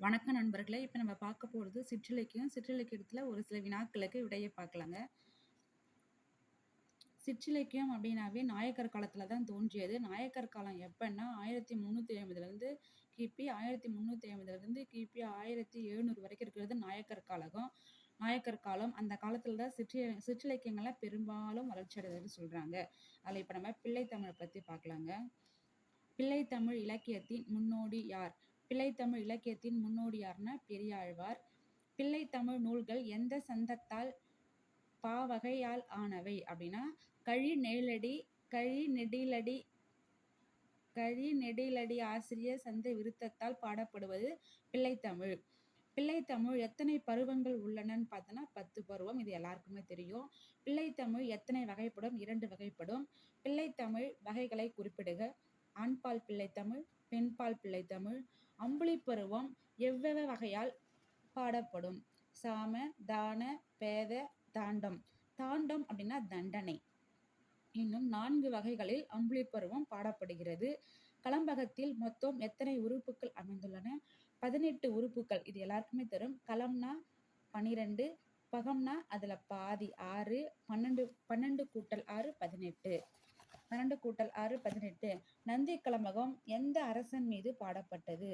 வணக்கம் நண்பர்களே இப்போ நம்ம பார்க்க போகிறது சிற்றிலக்கியம். சிற்றிலக்கியத்தில் ஒரு சில வினாக்களுக்கு விடையை பார்க்கலாங்க. சிற்றிலக்கியம் அப்படின்னாவே நாயக்கர் காலத்தில் தான் தோன்றியது. நாயக்கர் காலம் எப்போன்னா ஆயிரத்தி முந்நூற்றி ஐம்பதுலேருந்து கிபி ஆயிரத்தி முந்நூற்றி ஐம்பதுலேருந்து கிபி ஆயிரத்தி எழுநூறு வரைக்கும் இருக்கிறது நாயக்கர் காலகம். நாயக்கர் காலம் அந்த காலத்தில் தான் சிற்றி சிற்றிலக்கியங்களை பெரும்பாலும் வளர்ச்சி அடைதுன்னு சொல்கிறாங்க அதில் இப்போ நம்ம பிள்ளைத்தமிழை பற்றி பார்க்கலாங்க. பிள்ளைத்தமிழ் இலக்கியத்தின் முன்னோடி யார்? பிள்ளைத்தமிழ் இலக்கியத்தின் முன்னோடியார்னா பெரியாழ்வார். பிள்ளைத்தமிழ் நூல்கள் எந்த சந்தத்தால் பாவகையால் ஆனவை அப்படின்னா கழி நெழிலடி கழி நெடிலடி கழி நெடிலடி ஆசிரியர் சந்தை விருத்தத்தால் பாடப்படுவது பிள்ளைத்தமிழ். பிள்ளைத்தமிழ் எத்தனை பருவங்கள் உள்ளனன்னு பார்த்தோன்னா பத்து பருவம். இது எல்லாருக்குமே தெரியும். பிள்ளைத்தமிழ் எத்தனை வகைப்படும்? இரண்டு வகைப்படும். பிள்ளைத்தமிழ் வகைகளை குறிப்பிடுக. ஆண்பால் பிள்ளைத்தமிழ் பெண்பால் பிள்ளைத்தமிழ் அம்புலி பருவம் எவ்வளவு வகையால் பாடப்படும்? சாம தான பேத தாண்டம். தாண்டம் அப்படின்னா தண்டனை. இன்னும் நான்கு வகைகளில் அம்புலி பருவம் பாடப்படுகிறது. களம்பகத்தில் மொத்தம் எத்தனை உறுப்புகள் அமைந்துள்ளன? பதினெட்டு உறுப்புகள் இது எல்லாருக்குமே தரும். களம்னா பனிரெண்டு பகம்னா அதில் பாதி ஆறு பன்னெண்டு பன்னெண்டு கூட்டல் ஆறு பதினெட்டு. பன்னெண்டு கூட்டல் ஆறு பதினெட்டு. நந்தி கலமகம் எந்த அரசன் மீது பாடப்பட்டது?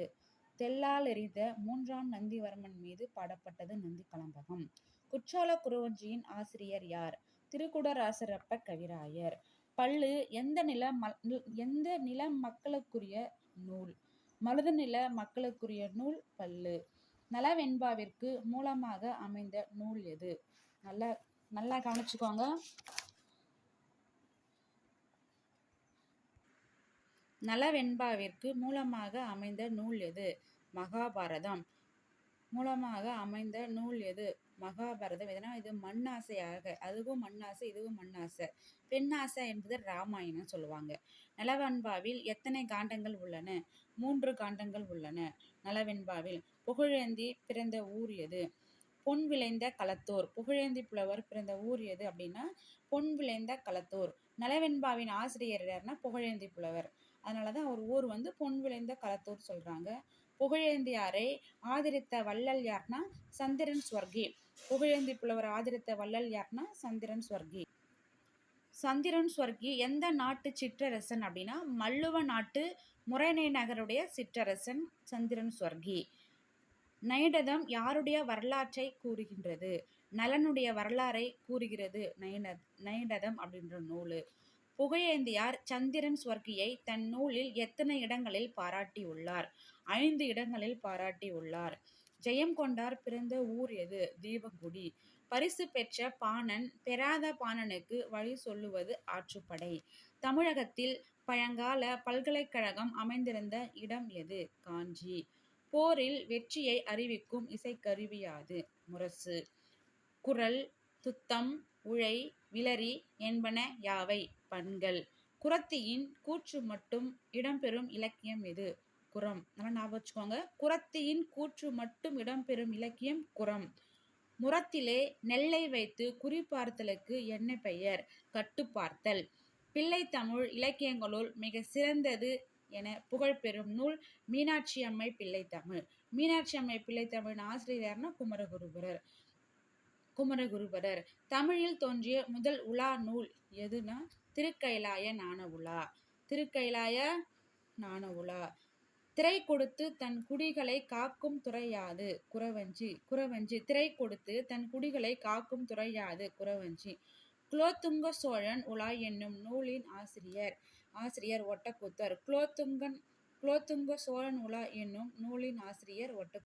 தெல்லால் எறிந்த மூன்றாம் நந்திவர்மன் மீது பாடப்பட்டது நந்தி கலம்பகம். குற்றால குருவஞ்சியின் ஆசிரியர் யார்? திருக்குடராசரப்ப கவிராயர். பல்லு எந்த நில எந்த நில மக்களுக்குரிய நூல்? மருத நில மக்களுக்குரிய நூல் பல்லு. நலவெண்பாவிற்கு மூலமாக அமைந்த நூல் எது? நல்லா நல்லா கவனிச்சுக்கோங்க. நலவெண்பாவிற்கு மூலமாக அமைந்த நூல் எது? மகாபாரதம். மூலமாக அமைந்த நூல் எது? மகாபாரதம். எதனா இது மண்ணாசையாக. அதுவும் மண்ணாசை இதுவும் மண்ணாசை. பெண்ணாசை என்பது ராமாயணம் சொல்லுவாங்க. நலவெண்பாவில் எத்தனை காண்டங்கள் உள்ளன? மூன்று காண்டங்கள் உள்ளன. நலவெண்பாவில் புகழேந்தி பிறந்த ஊர் எது? பொன் விளைந்த களத்தூர். புகழேந்தி புலவர் பிறந்த ஊர் எது அப்படின்னா பொன் விளைந்த களத்தூர். நலவெண்பாவின் ஆசிரியர் யாருன்னா புகழேந்தி புலவர். அதனால தான் அவர் ஊர் வந்து பொன் விளைந்த களத்தூர் சொல்கிறாங்க புகழேந்தியாரை ஆதரித்த வள்ளல் யார்னா சந்திரன் ஸ்வர்கி. புகழேந்தி புலவர் ஆதரித்த வள்ளல் யார்னா சந்திரன் ஸ்வர்கி. சந்திரன் ஸ்வர்கி எந்த நாட்டு சிற்றரசன் அப்படின்னா மல்லுவ நாட்டு முறைநை நகருடைய சிற்றரசன் சந்திரன் ஸ்வர்கி. நைடதம் யாருடைய வரலாற்றை கூறுகின்றது? நலனுடைய வரலாறை கூறுகிறது நயன நைடதம் அப்படின்ற நூல். புகையேந்தியார் சந்திரன் ஸ்வர்கியை தன் நூலில் எத்தனை இடங்களில் பாராட்டியுள்ளார்? ஐந்து இடங்களில் பாராட்டியுள்ளார். ஜெயம் கொண்டார் பிறந்த ஊர் எது? தீபகுடி பரிசு பெற்ற பாணன் பெறாத பாணனுக்கு வழி சொல்லுவது ஆற்றுப்படை. தமிழகத்தில் பழங்கால பல்கலைக்கழகம் அமைந்திருந்த இடம் எது? காஞ்சி. போரில் வெற்றியை அறிவிக்கும் இசைக்கருவியாது. முரசு. குரல் துத்தம் உழை விலரி என்பன யாவை? பண்கள். குரத்தியின் கூற்று மட்டும் இடம்பெறும் இலக்கியம் எது? குரம். நல்லா ஞாபகம் வச்சுக்கோங்க. குரத்தியின் கூற்று மட்டும் இடம்பெறும் இலக்கியம் குரம். முரத்திலே நெல்லை வைத்து குறிப்பார்த்தலுக்கு என்ன பெயர்? கட்டுப்பார்த்தல் பிள்ளை தமிழ் இலக்கியங்களுள் மிக சிறந்தது என புகழ்பெறும் நூல் மீனாட்சி அம்மை பிள்ளைத்தமிழ் மீனாட்சி அம்மை பிள்ளைத்தமிழ் ஆசிரியர்னா குமரகுருபரர். குமரகுருபரர். தமிழில் தோன்றிய முதல் உலா நூல் எதுனா? திருக்கைலாய நாண உலா திருக்கைலாய நாண உலா திரை கொடுத்து தன் குடிகளை காக்கும் துறையாது குறவஞ்சி. குறவஞ்சி. திரை கொடுத்து தன் குடிகளை காக்கும் துறையாது குறவஞ்சி. குலோத்துங்க சோழன் உலா என்னும் நூலின் ஆசிரியர். ஆசிரியர் ஒட்டக்கூத்தர். குலோத்துங்கன் குலோத்துங்க சோழன் உலா என்னும் நூலின் ஆசிரியர் ஒட்ட